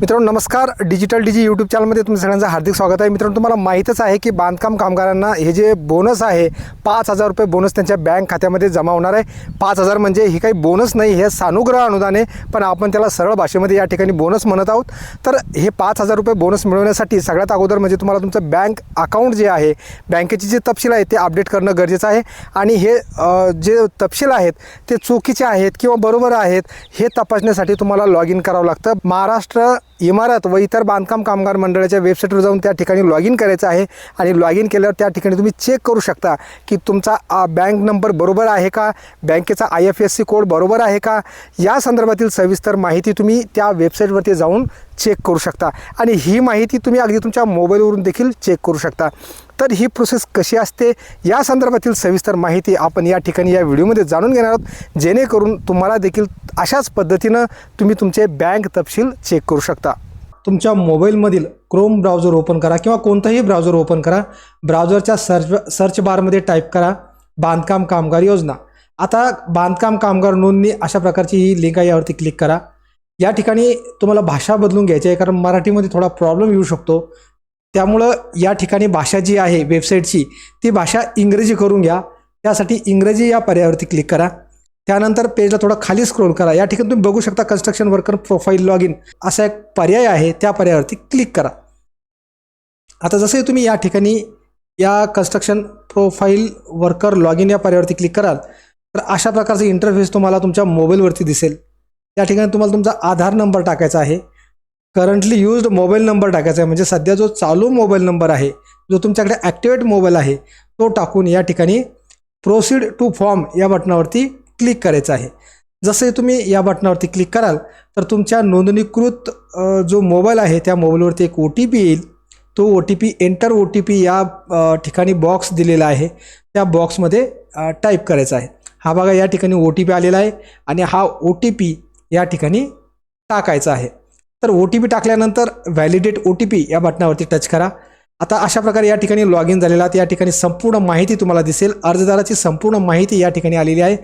मित्रांनो नमस्कार. डिजिटल डीजी यूट्यूब चॅनलमध्ये तुमचं सगळ्यांचं हार्दिक स्वागत आहे. मित्रांनो तुम्हाला माहीतच आहे की बांधकाम कामगारांना हे जे बोनस आहे पाच हजार रुपये बोनस त्यांच्या बँक खात्यामध्ये जमा होणार आहे. पाच हजार म्हणजे ही काही बोनस नाही हे सानुग्रह अनुदान आहे. पण आपण त्याला सरळ भाषेमध्ये या ठिकाणी बोनस म्हणत आहोत. तर हे पाच हजार रुपये बोनस मिळवण्यासाठी सगळ्यात अगोदर म्हणजे तुम्हाला तुमचं बँक अकाउंट जे आहे बँकेचे जे तपशील आहे ते अपडेट करणं गरजेचं आहे. आणि हे जे तपशील आहेत ते चुकीचे आहेत किंवा बरोबर आहेत हे तपासण्यासाठी तुम्हाला लॉग इन करावं लागतं. महाराष्ट्र इमारत व इतर बांधकाम कामगार मंडळाच्या वेबसाईटवर जाऊन त्या ठिकाणी लॉग इन करायचं आहे आणि लॉग इन केल्यावर त्या ठिकाणी तुम्ही चेक करू शकता की तुमचा आ, बँक नंबर बरोबर आहे का? बँकेचा I F S C code बरोबर आहे का? या संदर्भातील सविस्तर माहिती तुम्ही त्या वेबसाईटवरती जाऊन चेक करू शकता आणि ही माहिती तुम्ही अगदी तुमच्या मोबाईलवरून देखील चेक करू शकता. तर ही प्रोसेस कशी असते? या संदर्भातील सविस्तर माहिती आपण या ठिकाणी या व्हिडिओमध्ये जाणून घेणार आहोत. जेणेकरून तुम्हाला देखील अशाच पद्धतीनं तुम्ही तुमचे बँक तपशील चेक करू शकता. तुमच्या मोबाईलमधील क्रोम ब्राउझर ओपन करा किंवा कोणताही ब्राउझर ओपन करा. ब्राउझरच्या सर्च सर्च बारमध्ये टाईप करा बांधकाम कामगार योजना. आता बांधकाम कामगार नोंदणी अशा प्रकारची ही लिंक आहे यावरती क्लिक करा. या ठिकाणी तुम्हाला भाषा बदलून घ्यायची आहे कारण मराठीमध्ये थोडा प्रॉब्लेम येऊ शकतो. त्यामुळं या ठिकाणी भाषा जी आहे वेबसाईटची ती भाषा इंग्रजी करून घ्या. त्यासाठी इंग्रजी या पर्यायावरती क्लिक करा. त्यानंतर पेजला थोडा खाली स्क्रोल करा. या ठिकाणी तुम्ही बघू शकता construction worker profile log in असा एक पर्याय आहे. त्या पर्यायावरती क्लिक करा. आता जसे तुम्ही या ठिकाणी या construction profile worker log in या पर्यायावरती क्लिक कराल तर अशा प्रकारचा इंटरफेस तुम्हाला तुमच्या मोबाईलवरती दिसेल. या ठिकाणी तुम्हाला तुमचा आधार नंबर टाकायचा आहे. करंटली यूज्ड मोबाईल नंबर टाकायचा आहे. म्हणजे सध्या जो चालू मोबाईल नंबर आहे जो तुमच्याकडे ॲक्टिवेट मोबाईल आहे तो टाकून या ठिकाणी प्रोसीड टू फॉर्म या बटनावरती क्लिक करायचं आहे. जसे तुम्ही या बटनावरती क्लिक कराल तर तुमच्या नोंदणीकृत जो मोबाईल आहे त्या मोबाईलवरती एक ओ टी पी येईल. तो O T P enter O T P या ठिकाणी बॉक्स दिलेला आहे. त्या बॉक्समध्ये टाईप करायचा आहे. हा बघा या ठिकाणी ओ टी पी आलेला आहे आणि हा ओ टी पी या ठिकाणी टाकायचा आहे. तर ओ टी पी टाकल्यानंतर व्हॅलिडेट ओ टी पी या बटनावरती टच करा. आता अशा प्रकारे या ठिकाणी लॉग इन झालेला आहे. या ठिकाणी संपूर्ण माहिती तुम्हाला दिसेल. अर्जदाराची संपूर्ण माहिती या ठिकाणी आलेली आहे.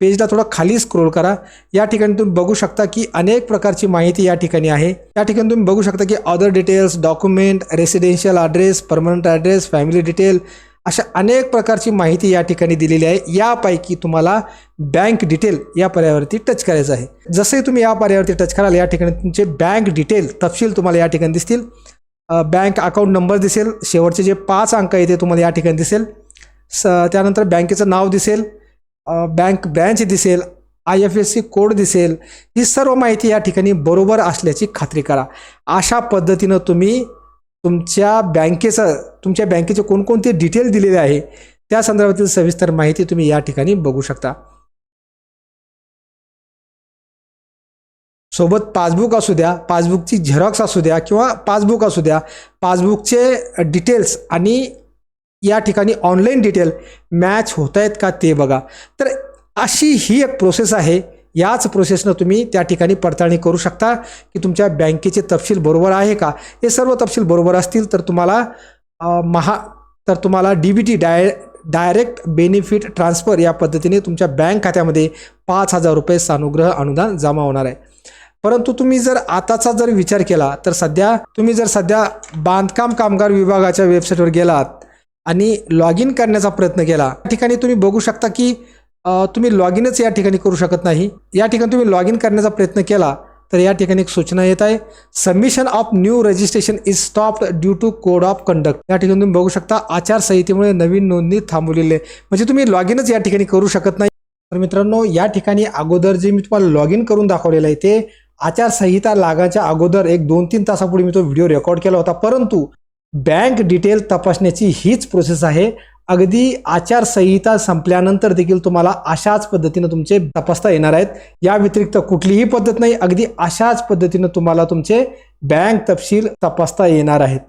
पेजला थोडं खाली स्क्रोल करा. या ठिकाणी तुम्ही बघू शकता की अनेक प्रकारची माहिती या ठिकाणी आहे. या ठिकाणी तुम्ही बघू शकता की other details document residential address permanent address family detail अशा अनेक प्रकारची माहिती या ठिकाणी दिलेली आहे. यापैकी तुम्हाला बँक डिटेल या पर्यायावरती टच करायचं आहे. जसे तुम्ही या पर्यायावरती टच कराल या ठिकाणी तुमचे बँक डिटेल तपशील तुम्हाला या ठिकाणी दिसतील. बँक अकाउंट नंबर दिसेल. शेवटचे जे पाच अंक आहे ते तुम्हाला या ठिकाणी दिसेल. स त्यानंतर बँकेचं नाव दिसेल. बँक ब्रँच दिसेल I F S C code दिसेल ही सर्व माहिती या ठिकाणी बरोबर असल्याची खात्री करा. अशा पद्धतीनं तुम्ही तुमच्या बँकेचं तुमच्या बँकेचे कोणकोणते डिटेल दिलेले आहे त्या संदर्भातील सविस्तर माहिती तुम्ही या ठिकाणी बघू शकता. सोबत पासबुक असू द्या पासबुकची झेरॉक्स असू द्या किंवा पासबुक असू द्या पासबुकचे डिटेल्स आणि या ठिकाणी ऑनलाईन डिटेल मॅच होत आहेत का ते बघा. तर अशी ही एक प्रोसेस आहे. याच प्रोसेसनं तुम्ही त्या ठिकाणी पडताळणी करू शकता की तुमच्या बँकेचे तपशील बरोबर आहे का? हे सर्व तपशील बरोबर असतील तर तुम्हाला महा तर तुम्हाला डी बी टी डाय डायरेक्ट बेनिफिट ट्रान्सफर या पद्धतीने तुमच्या बँक खात्यामध्ये पाच हजार रुपये सानुग्रह अनुदान जमा होणार आहे. परंतु तुम्ही जर आताचा जर विचार केला तर सध्या तुम्ही जर सध्या बांधकाम कामगार विभागाच्या वेबसाईटवर गेलात आणि लॉग इन करण्याचा प्रयत्न केला. या ठिकाणी तुम्ही बघू शकता की तुम्ही लॉग इनच या ठिकाणी करू शकत नाही. या ठिकाणी तुम्ही लॉग इन करण्याचा प्रयत्न केला तर या ठिकाणी एक सूचना येत आहे. Submission of new registration is stopped due to code of conduct या ठिकाणी तुम्ही बघू शकता आचारसंहितेमुळे नवीन नोंदणी थांबवलेली आहे. म्हणजे तुम्ही लॉग इनच या ठिकाणी करू शकत नाही. तर मित्रांनो या ठिकाणी अगोदर जे मी तुम्हाला लॉग इन करून दाखवलेलं आहे ते आचारसंहिता लागाच्या अगोदर एक दोन तीन तासापूर्वी मी तो व्हिडिओ रेकॉर्ड केला होता. परंतु बँक डिटेल तपासण्याची हीच प्रोसेस आहे. अगदी आचारसंहिता संपल्यानंतर देखील तुम्हाला अशाच पद्धतीनं तुमचे तपासता येणार आहेत. या व्यतिरिक्त कुठलीही पद्धत नाही. अगदी अशाच पद्धतीनं तुम्हाला तुमचे बँक तपशील तपासता येणार आहेत.